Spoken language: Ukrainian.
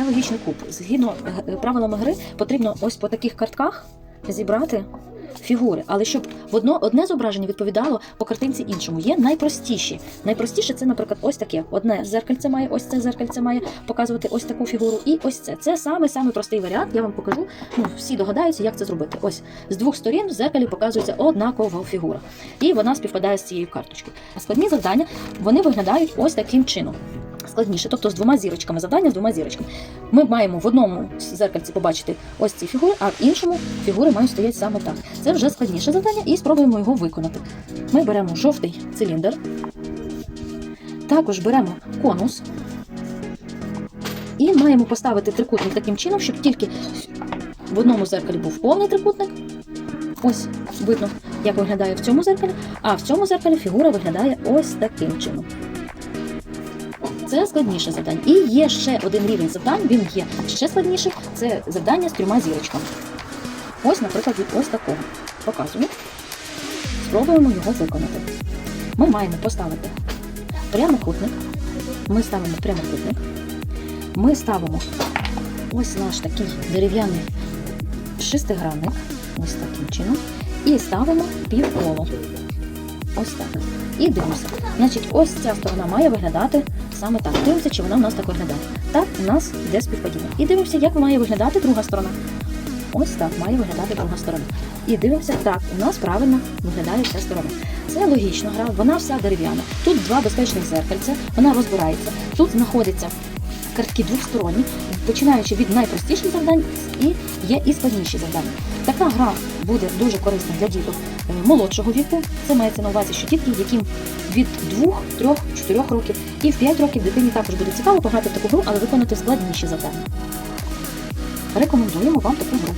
Це логічний куб. Згідно е, правилами гри, потрібно ось по таких картках зібрати фігури. Але щоб одно, одне зображення відповідало по картинці іншому. Є найпростіші. Найпростіше це, наприклад, ось таке. Одне зеркальце має, ось це зеркальце має показувати ось таку фігуру. І ось це. Це саме саме простий варіант. Я вам покажу. Ну, всі догадаються, як це зробити. Ось з двох сторін в зеркалі показується однакова фігура. І вона співпадає з цією карточкою. А складні завдання вони виглядають ось таким чином. Складніше, тобто з двома зірочками, завдання з двома зірочками. Ми маємо в одному зеркальці побачити ось ці фігури, а в іншому фігури мають стояти саме так. Це вже складніше завдання, і спробуємо його виконати. Ми беремо жовтий циліндр, також беремо конус і маємо поставити трикутник таким чином, щоб тільки в одному зеркалі був повний трикутник. Ось видно, як виглядає в цьому зеркалі, а в цьому зеркалі фігура виглядає ось таким чином. Це складніше завдання. І є ще один рівень завдань, він є ще складніший. Це завдання з трьома зірочками. Ось, наприклад, від ось такого. Показую. Спробуємо його виконати. Ми маємо поставити прямокутник. Ми ставимо прямокутник. Ми ставимо ось наш такий дерев'яний шестигранник. Ось таким чином. І ставимо півколо. Ось так. І дивимося. Значить, ось ця сторона має виглядати саме так. Дивимося, чи вона в нас так виглядає. Так, у нас йде співпадіння. І дивимося, як має виглядати друга сторона. Ось так має виглядати друга сторона. І дивимося, так, у нас правильно виглядає ця сторона. Це логічна гра, вона вся дерев'яна. Тут два безпечних зеркальця, вона розбирається. Тут знаходяться картки двосторонні, починаючи від найпростіших завдань, і є і складніші завдання. Така гра буде дуже корисна для діток е, молодшого віку. Це мається на увазі, що дітки, яким від 2, 3, 4 років і в 5 років дитині також буде цікаво пограти в таку гру, але виконати складніші завдання. Рекомендуємо вам таку гру.